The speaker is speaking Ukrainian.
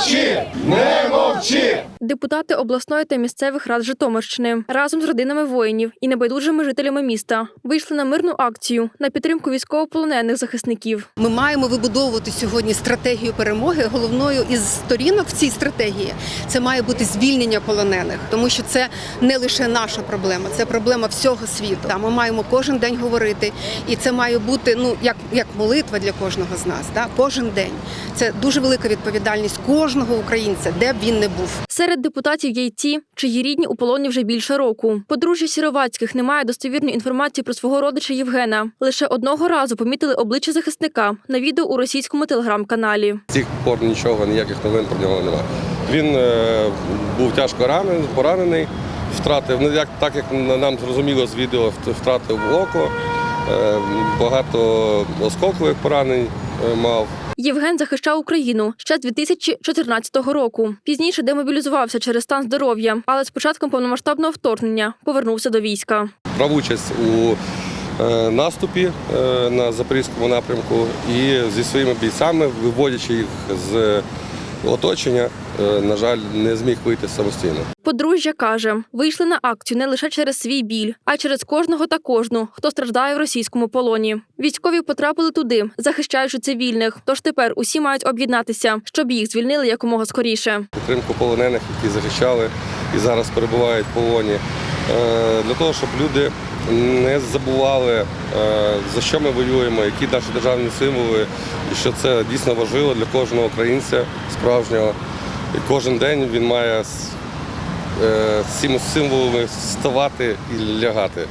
мовчи! Не мовчи! Депутати обласної та місцевих рад Житомирщини разом з родинами воїнів і небайдужими жителями міста вийшли на мирну акцію на підтримку військовополонених захисників. Ми маємо вибудовувати сьогодні стратегію перемоги. Головною із сторінок в цій стратегії це має бути звільнення полонених, тому що це не лише наша проблема, це проблема всього світу. Та ми маємо кожен день говорити, і це має бути ну як, як молитва для кожного з нас. Та кожен день це дуже велика відповідальність кожного українця, де б він не був. Серед депутатів є й ті, чиї рідні у полоні вже більше року. Подружжя Сіровацьких не має достовірної інформації про свого родича Євгена. Лише одного разу помітили обличчя захисника на відео у російському телеграм-каналі. З цих пор нічого, ніяких новин про нього немає. Він е, був тяжко ранений, поранений, втратив, ну як так як нам зрозуміло з відео, втратив око, е, багато осколкових поранень мав. Євген захищав Україну ще з 2014 року. Пізніше демобілізувався через стан здоров'я, але з початком повномасштабного вторгнення повернувся до війська. Брав участь у е, наступі е, на Запорізькому напрямку і зі своїми бійцями, виводячи їх з оточення, е, на жаль, не зміг вийти самостійно. Подружжя каже, вийшли на акцію не лише через свій біль, а й через кожного та кожну, хто страждає в російському полоні. Військові потрапили туди, захищаючи цивільних. Тож тепер усі мають об'єднатися, щоб їх звільнили якомога скоріше. підтримку полонених, які захищали і зараз перебувають в полоні, Е, для того, щоб люди не забували, е, за що ми воюємо, які наші державні символи, і що це дійсно важливо для кожного українця справжнього. І кожен день він має е, з цими символами вставати і лягати.